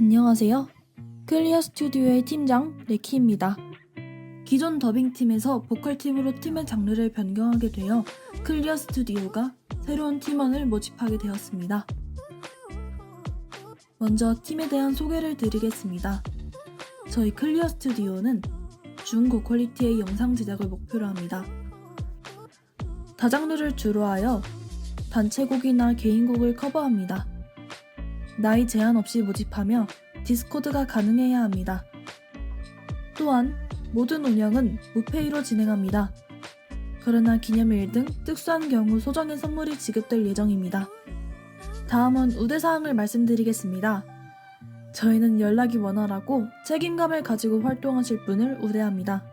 안녕하세요. 클리어 스튜디오의 팀장 레키입니다. 기존 더빙팀에서 보컬팀으로 팀의 장르를 변경하게 되어 클리어 스튜디오가 새로운 팀원을 모집하게 되었습니다. 먼저 팀에 대한 소개를 드리겠습니다. 저희 클리어 스튜디오는 중고 퀄리티의 영상 제작을 목표로 합니다. 다장르를 주로 하여 단체곡이나 개인곡을 커버합니다. 나이 제한 없이 모집하며 디스코드가 가능해야 합니다. 또한 모든 운영은 무페이로 진행합니다. 그러나 기념일 등 특수한 경우 소정의 선물이 지급될 예정입니다. 다음은 우대사항을 말씀드리겠습니다. 저희는 연락이 원활하고 책임감을 가지고 활동하실 분을 우대합니다.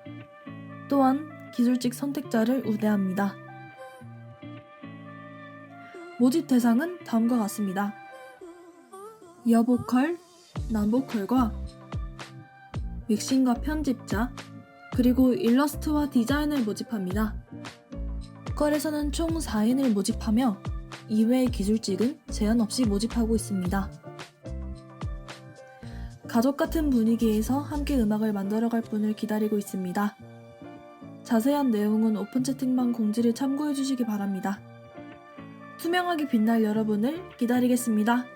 또한 기술직 선택자를 우대합니다. 모집 대상은 다음과 같습니다. 여보컬, 남보컬과 믹싱과 편집자, 그리고 일러스트와 디자인을 모집합니다. 보컬에서는 총 4인을 모집하며 이외의 기술직은 제한 없이 모집하고 있습니다. 가족 같은 분위기에서 함께 음악을 만들어갈 분을 기다리고 있습니다. 자세한 내용은 오픈 채팅방 공지를 참고해 주시기 바랍니다. 투명하게 빛날 여러분을 기다리겠습니다.